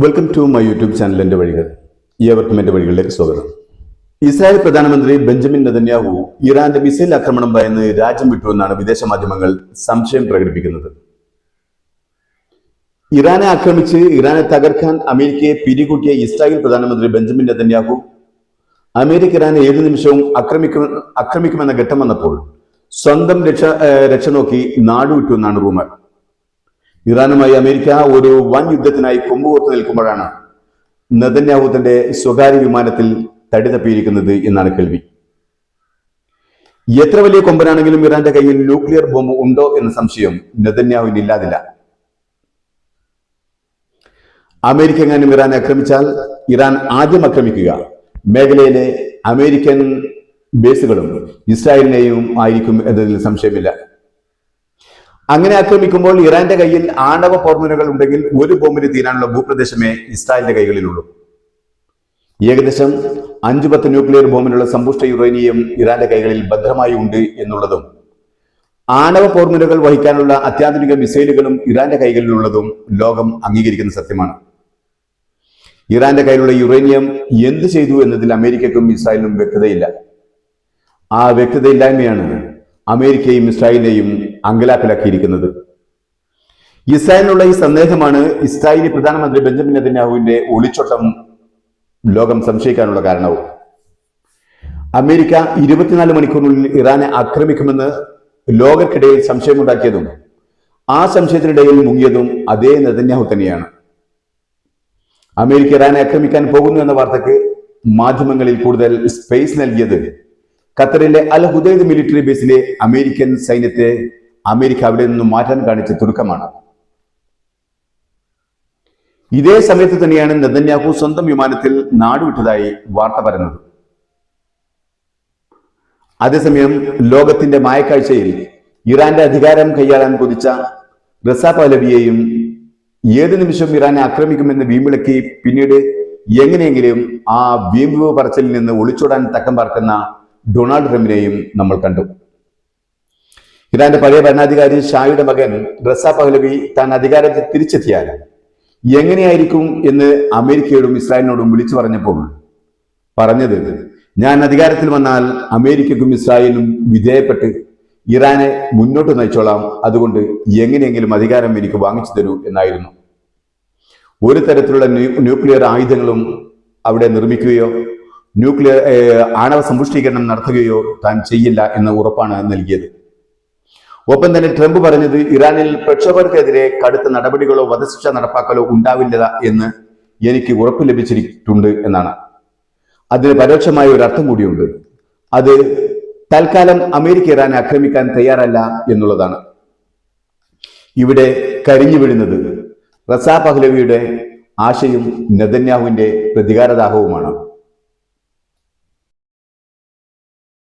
Welcome to my YouTube channel എന്റെ വഴികൾ. ഏവർക്കും എന്റെ വഴികളിലേക്ക് സ്വാഗതം. ഇസ്രായേൽ പ്രധാനമന്ത്രി ബെഞ്ചമിൻ നെതന്യാഹു ഇറാന്റെ മിസൈൽ ആക്രമണം ഭയന്ന് രാജ്യം വിട്ടുവെന്നാണ് വിദേശ മാധ്യമങ്ങൾ സംശയം പ്രകടിപ്പിക്കുന്നത്. ഇറാനെ ആക്രമിച്ച് ഇറാനെ തകർക്കാൻ അമേരിക്കയെ പിരികൂട്ടിയ ഇസ്രായേൽ പ്രധാനമന്ത്രി ബെഞ്ചമിൻ നെതന്യാഹു അമേരിക്ക ഇറാനെ ഏതു നിമിഷവും ആക്രമിക്കും ആക്രമിക്കുമെന്ന ഘട്ടം വന്നപ്പോൾ സ്വന്തം രക്ഷ രക്ഷ നോക്കി നാടുവിട്ടുവെന്നാണ് റൂമർ. ഇറാനുമായി അമേരിക്ക ഒരു വൻ യുദ്ധത്തിനായി കൊമ്പുകോർത്ത് നിൽക്കുമ്പോഴാണ് നെതന്യാഹു തന്റെ സ്വകാര്യ വിമാനത്തിൽ തടി തപ്പിയിരിക്കുന്നത് എന്നാണ് കേൾവി. എത്ര വലിയ കൊമ്പനാണെങ്കിലും ഇറാന്റെ കയ്യിൽ ന്യൂക്ലിയർ ബോംബ് ഉണ്ടോ എന്ന സംശയം നെതന്യാഹുവിന് ഇല്ലാതില്ല. അമേരിക്ക എങ്ങാനും ഇറാനെ ആക്രമിച്ചാൽ ഇറാൻ ആദ്യം ആക്രമിക്കുക. മേഖലയിലെ അമേരിക്കൻ ബേസുകളും ഇസ്രായേലിനെയും ആയിരിക്കും എന്നതിൽ സംശയമില്ല. അങ്ങനെ ആക്രമിക്കുമ്പോൾ ഇറാന്റെ കയ്യിൽ ആണവ ഫോർമുലകൾ ഉണ്ടെങ്കിൽ ഒരു ബോംബിന് തീരാനുള്ള ഭൂപ്രദേശമേ ഇസ്രായേലിന്റെ കൈകളിലുള്ളൂ. ഏകദേശം അഞ്ചു പത്ത് ന്യൂക്ലിയർ ബോംബിനുള്ള സമ്പുഷ്ട യുറേനിയം ഇറാന്റെ കൈകളിൽ ഭദ്രമായി ഉണ്ട് എന്നുള്ളതും ആണവ ഫോർമുലകൾ വഹിക്കാനുള്ള അത്യാധുനിക മിസൈലുകളും ഇറാന്റെ കൈകളിലുള്ളതും ലോകം അംഗീകരിക്കുന്ന സത്യമാണ്. ഇറാന്റെ കയ്യിലുള്ള യുറേനിയം എന്ത് ചെയ്തു എന്നതിൽ അമേരിക്കക്കും ഇസ്രായേലിനും വ്യക്തതയില്ല. ആ വ്യക്തതയില്ലായ്മയാണ് അമേരിക്കയും ഇസ്രായേലിനെയും അങ്കലാപ്പിലാക്കിയിരിക്കുന്നത് ഇസ്രായേലിനുള്ള ഈ സന്ദേഹമാണ് ഇസ്രായേലി പ്രധാനമന്ത്രി ബെഞ്ചമിൻ നെതന്യാഹുവിന്റെ ഒളിച്ചോട്ടം ലോകം സംശയിക്കാനുള്ള കാരണവും. അമേരിക്ക ഇരുപത്തിനാല് മണിക്കൂറിനുള്ളിൽ ഇറാനെ ആക്രമിക്കുമെന്ന് ലോകർക്കിടയിൽ സംശയമുണ്ടാക്കിയതും ആ സംശയത്തിനിടയിൽ മുങ്ങിയതും അതേ നെതന്യാഹു തന്നെയാണ്. അമേരിക്ക ഇറാനെ ആക്രമിക്കാൻ പോകുന്നു എന്ന വാർത്തക്ക് മാധ്യമങ്ങളിൽ കൂടുതൽ സ്പേസ് നൽകിയത് ഖത്തറിലെ അൽ ഹുദൈദ് മിലിറ്ററി ബേസിലെ അമേരിക്കൻ സൈന്യത്തെ അമേരിക്ക അവിടെ നിന്നും മാറ്റാൻ കാണിച്ച തുരുക്കമാണ് ഇതേ സമയത്ത് തന്നെയാണ് നെതന്യാഹു സ്വന്തം വിമാനത്തിൽ നാടുവിട്ടതായി വാർത്ത പരന്നത്. അതേസമയം ലോകത്തിന്റെ മായക്കാഴ്ചയിൽ ഇറാന്റെ അധികാരം കൈയാളാൻ കൊതിച്ച റസ പലവിയെയും ഏത് നിമിഷം ഇറാനെ ആക്രമിക്കുമെന്ന് വീമ്പിളക്കി പിന്നീട് എങ്ങനെയെങ്കിലും ആ വീമ്പ് പറച്ചിലിൽ നിന്ന് ഒളിച്ചോടാൻ തക്കം പാർക്കുന്ന ഡൊണാൾഡ് ട്രംപിനെയും നമ്മൾ കണ്ടു. ഇറാന്റെ പഴയ ഭരണാധികാരി ഷായുടെ മകൻ റസ പഹ്ലവി താൻ അധികാരത്തിൽ തിരിച്ചെത്തിയാൽ എങ്ങനെയായിരിക്കും എന്ന് അമേരിക്കയോടും ഇസ്രായേലിനോടും വിളിച്ചു പറഞ്ഞപ്പോൾ പറഞ്ഞത് ഞാൻ അധികാരത്തിൽ വന്നാൽ അമേരിക്കക്കും ഇസ്രായേലിനും വിധേയപ്പെട്ട് ഇറാനെ മുന്നോട്ട് നയിച്ചോളാം. അതുകൊണ്ട് എങ്ങനെയെങ്കിലും അധികാരം എനിക്ക് വാങ്ങിച്ചു തരൂ എന്നായിരുന്നു. ഒരു തരത്തിലുള്ള ന്യൂക്ലിയർ ആയുധങ്ങളും അവിടെ നിർമ്മിക്കുകയോ ന്യൂക്ലിയർ ആണവ സമ്പുഷ്ടീകരണം നടത്തുകയോ താൻ ചെയ്യില്ല എന്ന ഉറപ്പാണ് നൽകിയത്. ഒപ്പം തന്നെ ട്രംപ് പറഞ്ഞത് ഇറാനിൽ പ്രക്ഷോഭകർക്കെതിരെ കടുത്ത നടപടികളോ വധശിക്ഷ നടപ്പാക്കലോ ഉണ്ടാവില്ല എന്ന് എനിക്ക് ഉറപ്പ് ലഭിച്ചിട്ടുണ്ട് എന്നാണ്. അതിന് പരോക്ഷമായ ഒരു അർത്ഥം കൂടിയുണ്ട്. അത് തൽക്കാലം അമേരിക്ക ഇറാനെ ആക്രമിക്കാൻ തയ്യാറല്ല എന്നുള്ളതാണ്. ഇവിടെ കരിഞ്ഞു വീഴുന്നത് റസാ പഹ്ലവിയുടെ ആശയും നെതന്യാഹുവിന്റെ പ്രതികാരദാഹവുമാണ്.